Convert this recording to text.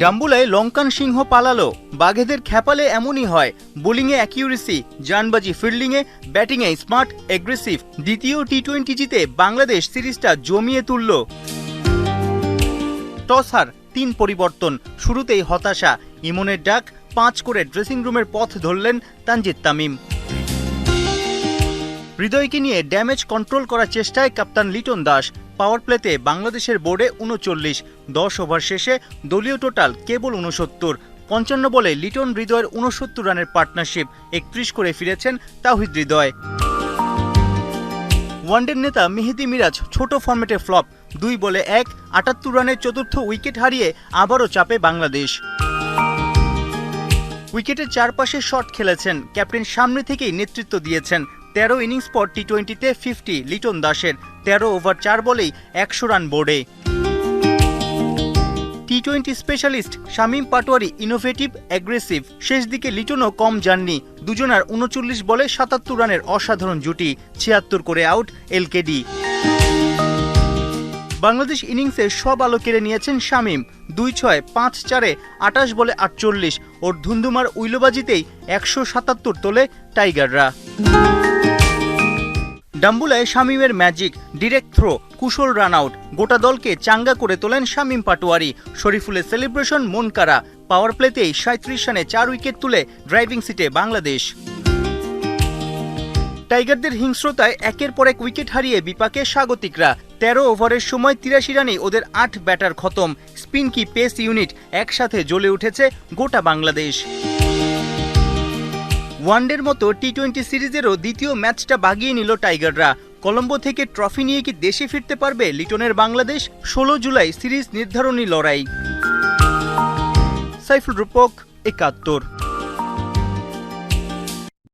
ডাম্বুলায় লঙ্কান সিংহ পালালো। বাঘেদের খ্যাপালে এমনই হয়। বোলিংয়ে অ্যাকিউরেসি, জানবাজি ফিল্ডিংয়ে, ব্যাটিংয়ে স্মার্ট এগ্রেসিভ দ্বিতীয় টি টোয়েন্টি জিতে বাংলাদেশ সিরিজটা জমিয়ে তুলল। টস হার, তিন পরিবর্তন, শুরুতেই হতাশা। ইমনের ডাক, পাঁচ করে ড্রেসিং রুমের পথ ধরলেন তানজিদ তামিম। হৃদয়কে নিয়ে ড্যামেজ কন্ট্রোল করার চেষ্টায় কাপ্তান লিটন দাস। পাওয়ার প্লেতে বাংলাদেশের বোর্ডে উনচল্লিশ, দশ ওভার শেষে দলীয় টোটাল কেবল উনসত্তর। পঞ্চান্ন বলে লিটন হৃদয়ের উনসত্তর রানের পার্টনারশিপ একত্রিশ করে ফিরেছেন তাহিদ হৃদয়। ওয়ানডের নেতা মেহেদি মিরাজ ছোট ফরম্যাটে ফ্লপ, দুই বলে এক, আটাত্তর রানের চতুর্থ উইকেট হারিয়ে আবারও চাপে বাংলাদেশ। উইকেটের চারপাশে শট খেলেছেন, ক্যাপ্টেন সামনে থেকেই নেতৃত্ব দিয়েছেন তেরো ইনিংস পর টি টোয়েন্টিতে ফিফটি লিটন দাসের তেরো ওভার চার বলেই একশো রান বোর্ডে T twenty specialist Shamim Patwari innovative aggressive শেষ দিকে লিটনও কম যাননি, দুজনার উনচল্লিশ বলে সাতাত্তর রানের অসাধারণ জুটি, ছিয়াত্তর করে আউট এলকেডি বাংলাদেশ ইনিংসে সব আলো কেড়ে নিয়েছেন শামীম, দুই ছয়, পাঁচ চারে আটাশ বলে আটচল্লিশ। ওর ধুন্ধুমার উইলোবাজিতেই একশো সাতাত্তর তোলে টাইগাররা। ডাম্বুলায় শামীমের magic, direct throw, Kusal run out গোটা দলকে চাঙ্গা করে তোলেন শামীম পাটোয়ারি। শরীফুলের সেলিব্রেশন মন কারা পাওয়ার প্লেতেই সাঁত্রিশ রানে চার উইকেট তুলে ড্রাইভিং সিটে বাংলাদেশ। টাইগারদের হিংস্রতায় একের পর এক উইকেট হারিয়ে বিপাকে স্বাগতিকরা। তেরো ওভারের সময় তিরাশি রানে ওদের আট ব্যাটার খতম। স্পিন কি পেস ইউনিট একসাথে জ্বলে উঠেছে গোটা বাংলাদেশ। ওয়ানডের মতো টি টোয়েন্টি সিরিজেরও দ্বিতীয় ম্যাচটা বাগিয়ে নিল টাইগাররা। কলম্বো থেকে ট্রফি নিয়ে কি দেশে ফিরতে পারবে লিটনের বাংলাদেশ? ষোলো জুলাই সিরিজ নির্ধারণী লড়াই। সাইফুল রূপক, একাত্তর।